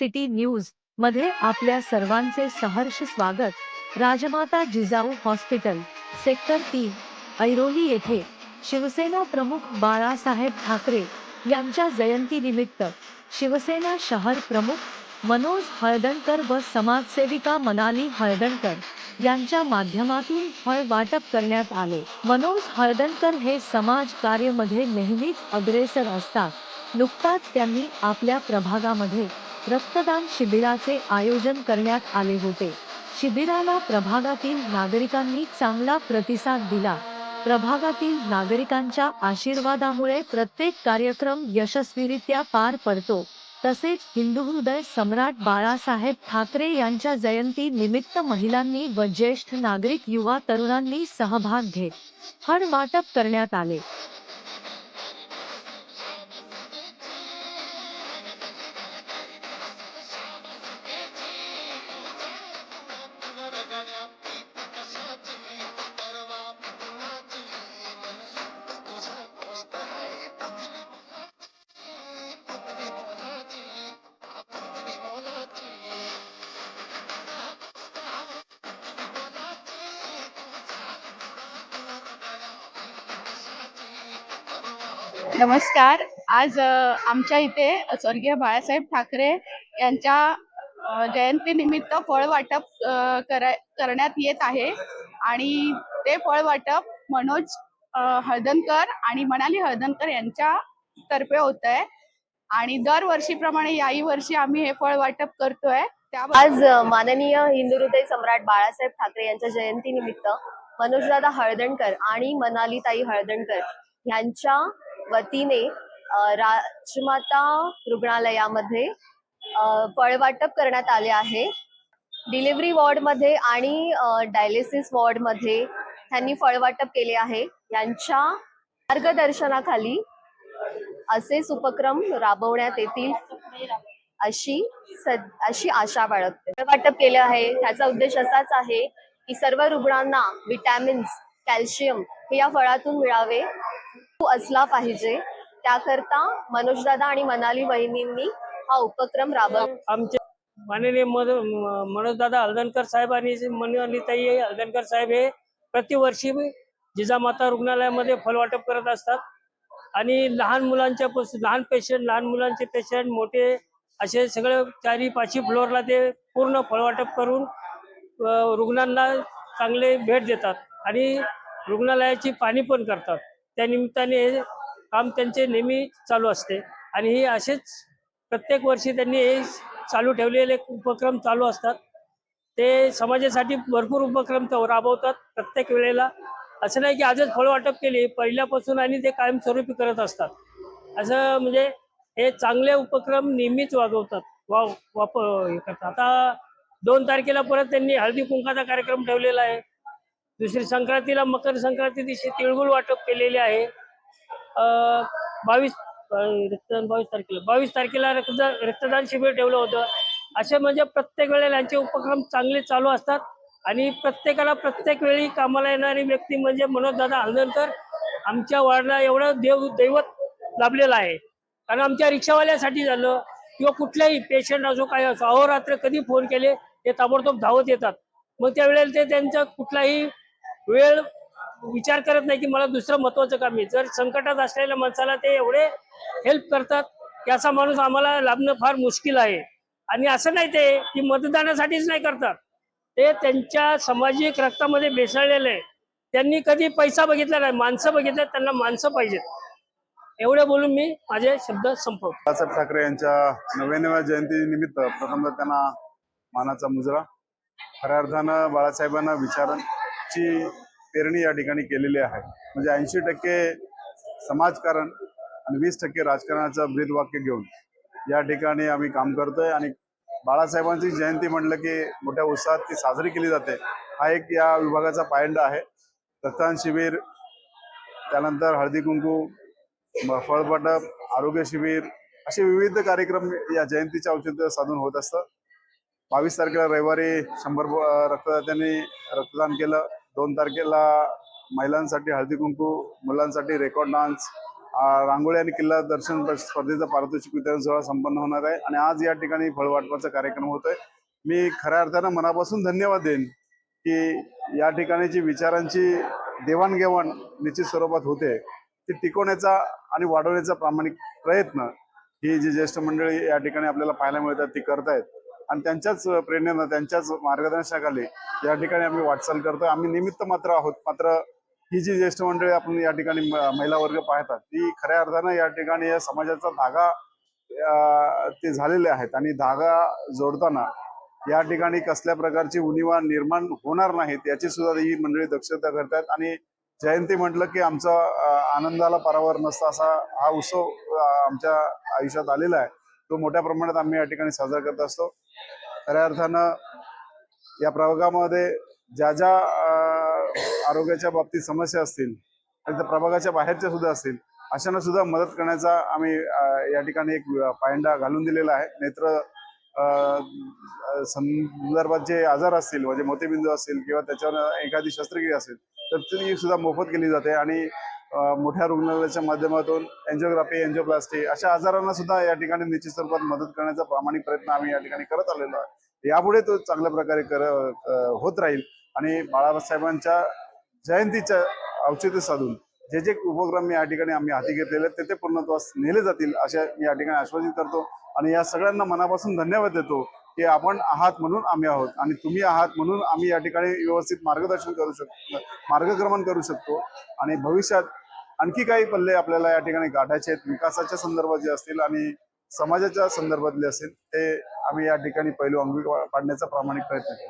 City न्यूजमध्ये आपल्या सर्वांचे सहर्ष स्वागत. राजमाता जिजाऊ हॉस्पिटल सेक्टर तीन ऐरोली येथे शिवसेना प्रमुख बाळासाहेब ठाकरे यांच्या जयंतीनिमित्त शिवसेना शहर प्रमुख मनोज हळदणकर व समाजसेविका मनाली हळदणकर यांच्या माध्यमातून फळ वाटप करण्यात आले. मनोज हळदणकर हे समाज कार्यामध्ये नेहमीच अग्रेसर असतात. नुकताच त्यांनी आपल्या प्रभागामध्ये रक्तदान शिबिराचे आयोजन करण्यात आले होते. शिबिराला प्रभागातील नागरिकांनी चांगला प्रतिसाद दिला. प्रभागातील नागरिकांच्या आशीर्वादामुळे प्रत्येक कार्यक्रम यशस्वीरित्या पार पडतो. तसेच हिंदू हृदय सम्राट बाळासाहेब ठाकरे यांच्या जयंती निमित्त महिलांनी व ज्येष्ठ नागरिक युवा तरुणांनी सहभाग घेत हड वाटप करण्यात आले. नमस्कार. आज आमच्या इथे स्वर्गीय बाळासाहेब ठाकरे यांच्या जयंती जयंतीनिमित्त फळ वाटप करा- करण्यात येत आहे. आणि ते फळ वाटप मनोज हळदनकर आणि मनाली हळदनकर यांच्या तर्फे होत आहे आणि दरवर्षीप्रमाणे याही वर्षी आम्ही हे फळ वाटप करतोय. त्या आज माननीय हिंदू हृदय सम्राट बाळासाहेब ठाकरे यांच्या जयंतीनिमित्त मनोजदादा हळदणकर आणि मनालीताई हळदणकर यांच्या वतीने राजमाता रुग्णालयामध्ये फळवाटप करण्यात आले आहे. डिलिव्हरी वॉर्डमध्ये आणि डायलिसिस वॉर्डमध्ये त्यांनी फळवाटप केले आहे. यांच्या मार्गदर्शनाखाली असेच उपक्रम राबवण्यात येतील अशी सद- अशी आशा बाळगते. वाटप केलं आहे. त्याचा उद्देश असाच आहे की सर्व रुग्णांना विटॅमिन्स कॅल्शियम हे या फळातून मिळावे. असला पाहिजे. त्याकरता मनोजदादा आणि मनाली वहिनींनी हा उपक्रम राबव आमचे माननीय मनोजदादा हळदणकर साहेब आणि मनोनीताई हळदणकर साहेब हे प्रतिवर्षी जिजामाता रुग्णालयामध्ये फलवाटप करत असतात. आणि लहान मुलांच्या लहान पेशंट लहान मुलांचे पेशंट मोठे असे सगळे चारी पाचही फ्लोअरला ते पूर्ण फळवाटप करून रुग्णांना चांगले भेट देतात आणि रुग्णालयाची पाणी पण करतात. त्या निमित्ताने हे काम त्यांचे नेहमी चालू असते. आणि हे असेच प्रत्येक वर्षी त्यांनी हे चालू ठेवलेले उपक्रम चालू असतात. ते समाजासाठी भरपूर उपक्रम राबवतात प्रत्येक वेळेला. असं नाही की आजच फळ वाटप केली पहिल्यापासून आणि ते कायमस्वरूपी करत असतात. असं म्हणजे हे चांगले उपक्रम नेहमीच वागवतात वा वाप करतात. आता दोन तारखेला परत त्यांनी हळदी कुंकाचा कार्यक्रम ठेवलेला आहे. दुसरी संक्रांतीला मकर संक्रांती दिवशी तिळगुळ वाटप केलेले आहे. बावीस रक्तदान बावीस तारखेला बावीस तारखेला रक्तदान रक्तदान शिबिर ठेवलं होतं. असे म्हणजे प्रत्येक वेळेला यांचे उपक्रम चांगले चालू असतात आणि प्रत्येकाला प्रत्येक वेळी कामाला येणारी व्यक्ती म्हणजे मनोजदादा हलदनकर आमच्या वार्डला एवढं देव दैवत लाभलेलं आहे. कारण आमच्या रिक्षावाल्यासाठी झालं किंवा कुठल्याही पेशंट असो काय असो अहोरात्र कधी फोन केले ते ताबडतोब धावत येतात. मग त्यावेळेला ते त्यांचा कुठलाही वेळ विचार करत नाही की मला दुसरं महत्वाचं काम आहे. जर संकटात असलेल्या माणसाला ते एवढे हेल्प करतात की असा माणूस आम्हाला लाभणं फार मुश्किल आहे. आणि असं नाही ते की मतदानासाठीच नाही करतात. ते त्यांच्या सामाजिक रक्तामध्ये बेसळलेलं आहे त्यांनी कधी पैसा बघितला नाही माणसं बघितलं त्यांना माणसं पाहिजेत. एवढे बोलून मी माझे शब्द संपवतो. बाळासाहेब ठाकरे यांच्या नव्याण्णव्या जयंती निमित्त प्रथमतः त्यांना मानाचा मुजरा. खऱ्या अर्थानं बाळासाहेबांना ची पेरणी या ठिकाणी केलेली आहे. म्हणजे ऐंशी टक्के समाजकारण आणि वीस टक्के राजकारणाचं ब्रीदवाक्य घेऊन या ठिकाणी आम्ही काम करतोय आणि बाळासाहेबांची जयंती म्हटलं की मोठ्या उत्साहात ती साजरी केली जाते. हा एक या विभागाचा पायंडा आहे. रक्तदान शिबिर त्यानंतर हळदी कुंकू फळपटप आरोग्य शिबिर असे विविध कार्यक्रम या जयंतीच्या औचित्य साधून होत असतं. बावीस तारखेला रविवारी शंभर रक्तदात्यांनी रक्तदान केलं. दोन तारखेला महिलांसाठी हळदी कुंकू मुलांसाठी रेकॉर्ड डान्स रांगोळी आणि किल्ला दर्शन स्पर्धेचा पारितोषिक वितरण सोहळा संपन्न होणार आहे. आणि आज या ठिकाणी फळवाटपाचा कार्यक्रम होतोय मी खऱ्या अर्थानं मनापासून धन्यवाद देईन की या ठिकाणीची विचारांची देवाणघेवाण निश्चित स्वरूपात होते. ती टिकवण्याचा आणि वाढवण्याचा प्रामाणिक प्रयत्न ही जी ज्येष्ठ मंडळी या ठिकाणी आपल्याला पाहायला मिळतात ती करतायत. आणि त्यांच्याच प्रेरणेनं त्यांच्याच मार्गदर्शनाखाली या ठिकाणी आम्ही वाटचाल करतो आम्ही निमित्त मात्र आहोत. मात्र ही जी ज्येष्ठ मंडळी आपण या ठिकाणी महिला वर्ग पाहतात ती खऱ्या अर्थानं या ठिकाणी या समाजाचा धागा ते झालेले आहेत. आणि धागा जोडताना या ठिकाणी कसल्या प्रकारची उणीवा निर्माण होणार नाहीत याची सुद्धा ही मंडळी दक्षता करतात. आणि जयंती म्हटलं की आमचा आनंदाला परावर नसता असा हा उत्सव आमच्या आयुष्यात आलेला आहे. तो मोठ्या प्रमाणात आम्ही या ठिकाणी साजरा करत असतो. खऱ्या अर्थानं या प्रभागामध्ये ज्या ज्या आरोग्याच्या बाबतीत समस्या असतील आणि त्या प्रभागाच्या बाहेरच्या सुद्धा असतील अशांना सुद्धा मदत करण्याचा आम्ही या ठिकाणी एक पायंडा घालून दिलेला आहे. नेत्र संदर्भात जे आजार असतील म्हणजे मोतीबिंदू असतील किंवा त्याच्यावर एखादी शस्त्रक्रिया असेल तर ती सुद्धा मोफत केली जाते. आणि मोठ्या रुग्णालयाच्या माध्यमातून एन्जिओग्राफी एन्जिओप्लास्टी अशा आजारांना सुद्धा या ठिकाणी निश्चित स्वरूपात मदत करण्याचा प्रामाणिक प्रयत्न आम्ही या ठिकाणी करत आलेलो आहे. यापुढे तो चांगल्या प्रकारे कर होत राहील आणि बाळासाहेबांच्या जयंतीच्या औचित्य साधून जे जे उपक्रम या ठिकाणी आम्ही हाती घेतलेले आहेत ते ते पूर्णत्वास नेले जातील अशा मी या ठिकाणी आश्वासित करतो. आणि या सगळ्यांना मनापासून धन्यवाद देतो. की आपण आहात म्हणून आम्ही आहोत आणि तुम्ही आहात म्हणून आम्ही या ठिकाणी व्यवस्थित मार्गदर्शन करू शकतो मार्गक्रमण करू शकतो. आणि भविष्यात आणखी काही पल्ले आपल्याला या ठिकाणी गाठायचे आहेत. विकासाच्या संदर्भात जे असतील आणि समाजाच्या संदर्भातले असतील ते आम्ही या ठिकाणी पैलू अंगी पाडण्याचा प्रामाणिक प्रयत्न करू.